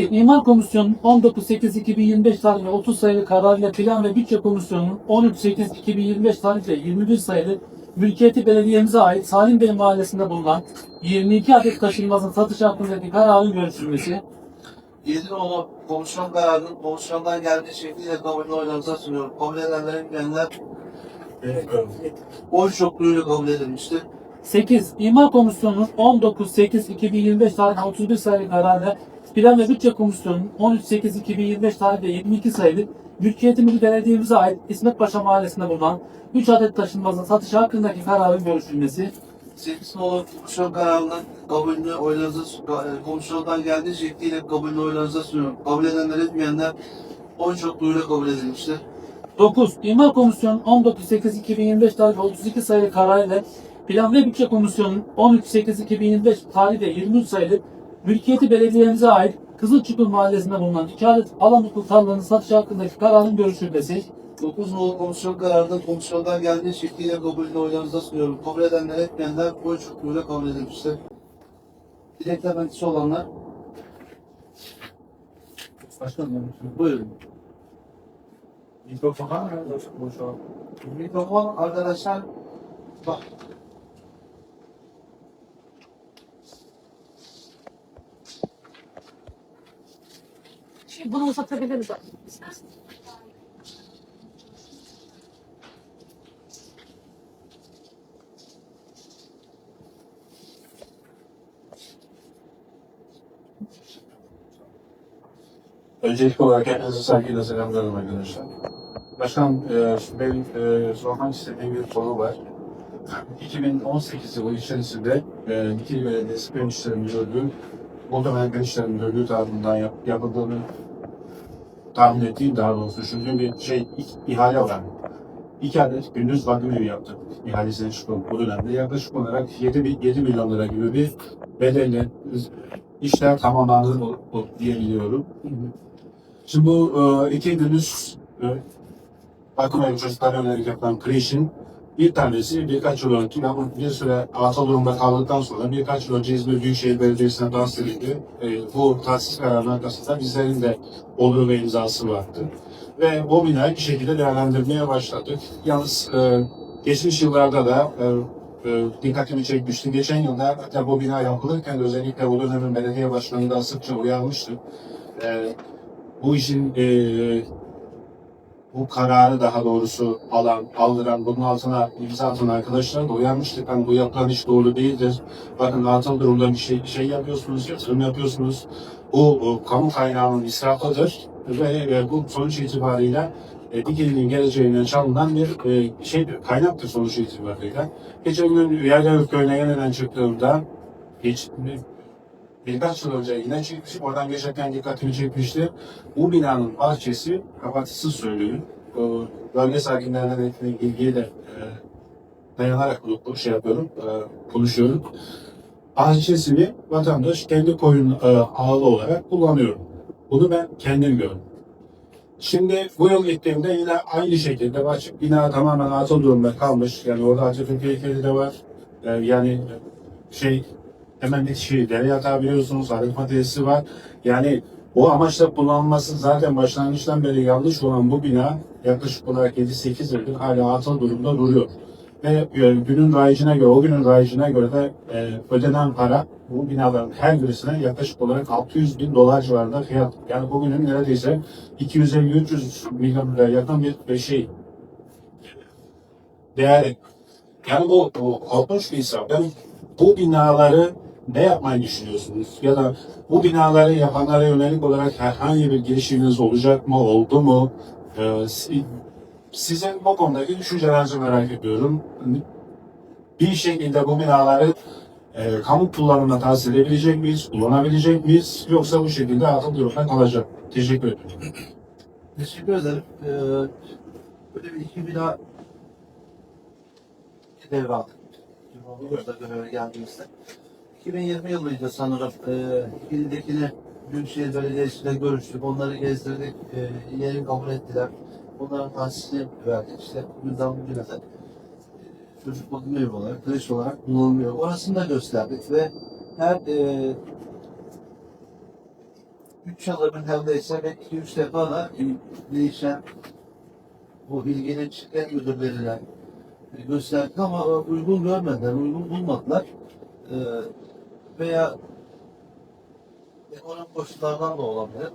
İmar Komisyonu'nun 19.8.2025 tarihli 30 sayılı kararıyla Plan ve Bütçe Komisyonu'nun 13.8.2025 tarihli 21 sayılı mülkiyeti belediyemize ait Salim Bey mahallesinde bulunan 22 adet taşınmazın satış hakkındaki kararın görüşülmesi. Yedinoğlu komisyon kararının komisyondan geldiği şekliyle kabulünü oylarınıza sunuyorum. Kabul edenlerin gelenler oy çokluğuyla kabul edilmiştir. 8. İmar Komisyonu'nun 19.8.2025 tarihli 31 sayılı kararıyla Plan ve Bütçe Komisyonu'nun 13.8.2025 tarihli 22 sayılı mülkiyetimizi belediyemize ait İsmet Paşa mahallesinde bulunan 3 adet taşınmazın satışı hakkındaki kararın görüşülmesi. Sekizinoğlu komisyon kararının kabulünü oylarınıza e, komisyondan geldiği şekliyle kabulünü oylarınıza sunuyorum. Kabul edenler etmeyenler oy çokluğuyla kabul edilmiştir. 9. İmar Komisyonu 19.8.2025 tarihli 32 sayılı kararıyla Plan ve Bütçe Komisyonu'nun 13.8.2025 tarihli 23 sayılı mülkiyeti belediyemize ait Kızılçukur Mahallesi'nde bulunan 2 adet Alamutlu tarlanın satışı hakkındaki kararın görüşülmesi. 9 nolu komisyon kararının komisyondan geldiği şekliyle kabulünü oylarınıza sunuyorum. Kabul edenler etmeyenler oy çokluğuyla kabul edilmiştir. Dilekler metisi olanlar Başkanım. buyurun. Mikrofon? Mikrofon arkadaşlar bak bunu uzatabiliriz. Öncelikli olarak hepinize saygıyla selamlıyorum arkadaşlar. Başkan, e, benim e, sormak istediğim bir konu var. 2018 yılı içerisinde e, Dikili Belediyesi Fen İşleri Müdürlüğü, Fen İşleri Müdürlüğü tarafından yap, yapıldığını tahmin ettiğim daha doğrusu düşündüğüm bir şey, ihale var. İki adet gündüz bakım evi yaptık ihalesine çıkıp bu dönemde yaklaşık olarak 7, mi- 7 milyon lira gibi bir bedelle işler tamamlandı diyebiliyorum. Şimdi bu e, iki gündüz e, bakım evi çocuklara yönelik yapılan kreşin bir tanesi birkaç yıl önce ama bir süre atıl durumda kaldıktan sonra birkaç yıl önce İzmir Büyükşehir Belediyesi'ne tahsis edildi. E, bu tahsis kararının arkasında bizlerin de olduğu ve imzası vardı. Ve bu binayı bir şekilde değerlendirmeye başladık. Yalnız e, geçmiş yıllarda da e, e, dikkatimi çekmişti. Geçen yılda hatta bu bina yapılırken özellikle o dönemin belediye başkanı da sıkça uyarmıştı. E, bu işin e, bu kararı daha doğrusu alan, aldıran, bunun altına imza atan arkadaşlar da uyarmıştık. Hani bu yapılan iş doğru değildir. Bakın atıl durumda bir şey, şey yapıyorsunuz, yatırım yapıyorsunuz. Bu, bu kamu kaynağının israfıdır ve e, bu sonuç itibariyle e, Dikili'nin geleceğinden çalınan bir e, şey kaynaktır sonuç itibariyle. Geçen gün Yerler Köyü'ne yeniden çıktığımda hiç birkaç yıl önce yine çıkmışım. Oradan geçerken dikkatimi çekmişti. Bu binanın bahçesi kapatısız söylüyor. O bölge sakinlerine ilgili de e, dayanarak bu, bu şey yapıyorum, e, konuşuyorum. Bahçesini vatandaş kendi koyun e, ağlı olarak kullanıyor. Bunu ben kendim gördüm. Şimdi bu yıl gittiğimde yine aynı şekilde açık bina tamamen atıl durumda kalmış. Yani orada Atatürk heykeli de var. Yani şey hemen bir şey dere yatağı biliyorsunuz, arıtma tesisi var. Yani o amaçla kullanılması zaten başlangıçtan beri yanlış olan bu bina yaklaşık olarak 7-8 yıldır hala atıl durumda duruyor. Ve e, günün rayicine göre, o günün rayicine göre de e, ödenen para bu binaların her birisine yaklaşık olarak 600 bin dolar civarında fiyat. Yani bugünün neredeyse 250-300 milyon liraya yakın bir, şey. Değer. Yani bu, bu korkunç bir hesap. Yani bu binaları ne yapmayı düşünüyorsunuz? Ya da bu binaları yapanlara yönelik olarak herhangi bir girişiminiz olacak mı, oldu mu? Ee, si- sizin bu konudaki düşüncelerinizi merak ediyorum. Bir şekilde bu binaları e, kamu kullanımına tahsis edebilecek miyiz, kullanabilecek miyiz? Yoksa bu şekilde atıl durumda kalacak. Teşekkür ederim. Teşekkür ederim. Ee, böyle bir iki bina devraldık. Burada göreve geldiğimizde. 2020 yılıydı sanırım. Ee, İl'dekine Büyükşehir Belediyesi'yle görüştük. Onları gezdirdik. Ee, yeri kabul ettiler. Onların tahsisini verdik. İşte bugüne de e, çocuk bakım evi olarak, kreş olarak kullanılıyor. Orasını da gösterdik ve her e, 3 yılda bir neredeyse ve 2-3 defa da değişen bu bilginin çıkan müdürlerine gösterdik ama uygun görmediler, uygun bulmadılar. Ee, veya ekonomik koşullardan da olabilir.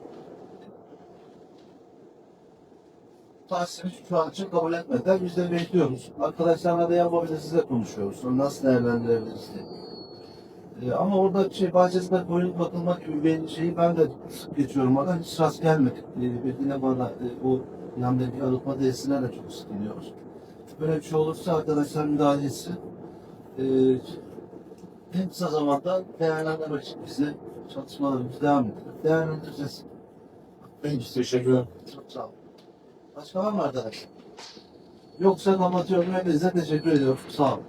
Tahsini şu an için kabul etmediler. Biz de bekliyoruz. Arkadaşlarla da yapabiliriz de konuşuyoruz. Onu nasıl değerlendirebiliriz diye. Ee, ama orada şey bahçesinde koyun bakılmak gibi bir şeyi ben de sık geçiyorum. Orada hiç rast gelmedik. Ee, yine bana e, o yandaki arıtma tesisine de çok sık. Böyle bir şey olursa arkadaşlar müdahale etsin. Ee, en kısa zamanda değerlendirmek için bize çalışmalarımız devam ediyor. Değerlendireceğiz. Peki, teşekkür ederim. Çok sağ olun. Başka var mı arkadaşlar? Yoksa kapatıyorum. Hepinize teşekkür ediyorum. Sağ olun.